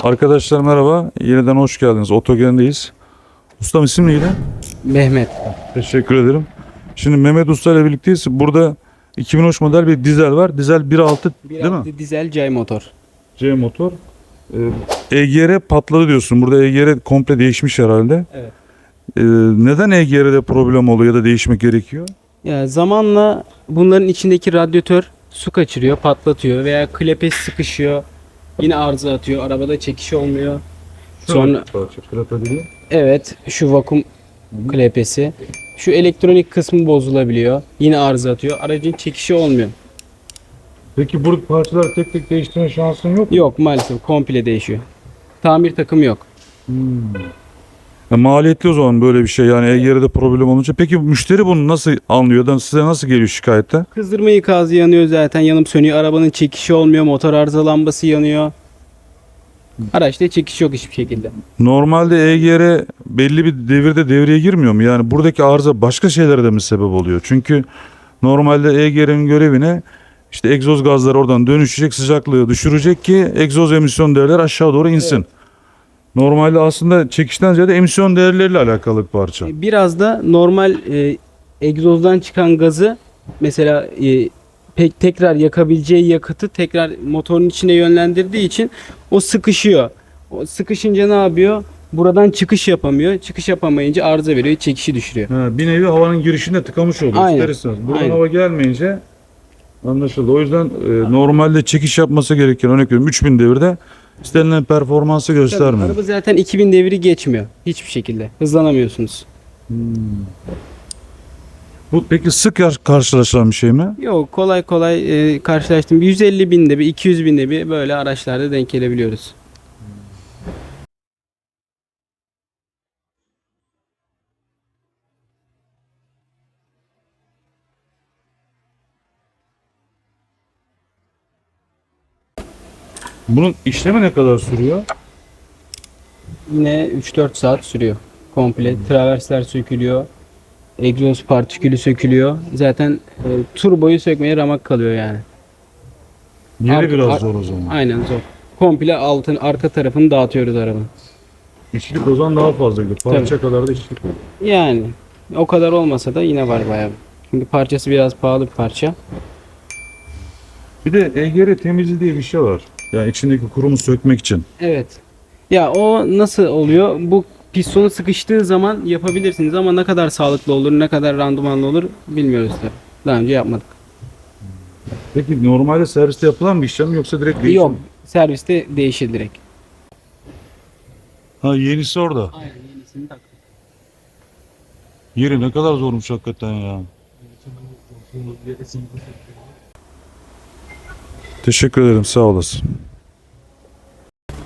Arkadaşlar merhaba. Yeniden hoş geldiniz. Otogen'deyiz. Ustam isim neydi? Mehmet. Teşekkür ederim. Şimdi Mehmet Usta ile birlikteyiz. Burada 2013 model bir dizel var. Dizel 1.6 değil mi? 1.6 dizel cay motor. C motor. Ee, EGR patladı diyorsun. Burada EGR komple değişmiş herhalde. Evet. Ee, neden EGR'de problem oluyor ya da değişmek gerekiyor? Ya zamanla bunların içindeki radyatör su kaçırıyor, patlatıyor veya klepes sıkışıyor. Yine arıza atıyor. Arabada çekiş olmuyor. Sonra evet şu vakum klepesi. Şu elektronik kısmı bozulabiliyor. Yine arıza atıyor. Aracın çekişi olmuyor. Peki bu parçaları tek tek değiştirme şansın yok mu? Yok maalesef komple değişiyor. Tamir takım yok. Ya maliyetli o zaman böyle bir şey yani EGR'de problem olunca. Peki müşteri bunu nasıl anlıyor? da Size nasıl geliyor şikayette? Kızdırma ikazı yanıyor zaten yanıp sönüyor. Arabanın çekişi olmuyor. Motor arıza lambası yanıyor. Araçta çekiş yok hiçbir şekilde. Normalde EGR belli bir devirde devreye girmiyor mu? Yani buradaki arıza başka şeylere de mi sebep oluyor? Çünkü normalde EGR'in görevine işte egzoz gazlar oradan dönüşecek, sıcaklığı düşürecek ki egzoz emisyon değerleri aşağı doğru insin. Normalde aslında çekişten ziyade emisyon değerleriyle alakalı bir parça. Biraz da normal e, egzozdan çıkan gazı mesela e, pek tekrar yakabileceği yakıtı tekrar motorun içine yönlendirdiği için o sıkışıyor. O sıkışınca ne yapıyor? Buradan çıkış yapamıyor. Çıkış yapamayınca arıza veriyor, çekişi düşürüyor. Ha, bir nevi havanın girişinde tıkamış oluyor Aynen. ister istemez. Buradan Aynen. hava gelmeyince anlaşıldı. O yüzden e, normalde çekiş yapması gereken örnek veriyorum 3000 devirde istenilen performansı göstermiyor. araba zaten 2000 deviri geçmiyor hiçbir şekilde. Hızlanamıyorsunuz. Bu peki sık karşılaşılan bir şey mi? Yok kolay kolay e, karşılaştım. 150 binde bir, 200 binde bir böyle araçlarda denk gelebiliyoruz. Bunun işlemi ne kadar sürüyor? Yine 3-4 saat sürüyor. Komple traversler sökülüyor. Egzoz partikülü sökülüyor. Zaten e, turboyu sökmeye ramak kalıyor yani. Yeri Ar- biraz zor o zaman. Aynen zor. Komple altın arka tarafını dağıtıyoruz arabanın. İşçilik o zaman daha fazla gidiyor. Parça kadar da işçilik var. Yani o kadar olmasa da yine var bayağı. Çünkü parçası biraz pahalı bir parça. Bir de EGR temizliği diye bir şey var. Yani içindeki kurumu sökmek için. Evet. Ya o nasıl oluyor? Bu pistonu sıkıştığı zaman yapabilirsiniz ama ne kadar sağlıklı olur, ne kadar randımanlı olur bilmiyoruz tabii. Daha önce yapmadık. Peki normalde serviste yapılan bir işlem mi yoksa direkt değişim Yok, mi? serviste değişir direkt. Ha yenisi orada. Aynen yenisini taktık. Yeri ne kadar zormuş hakikaten ya. Teşekkür ederim sağ olasın.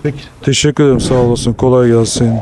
Peki. Teşekkür ederim sağ olasın. Kolay gelsin.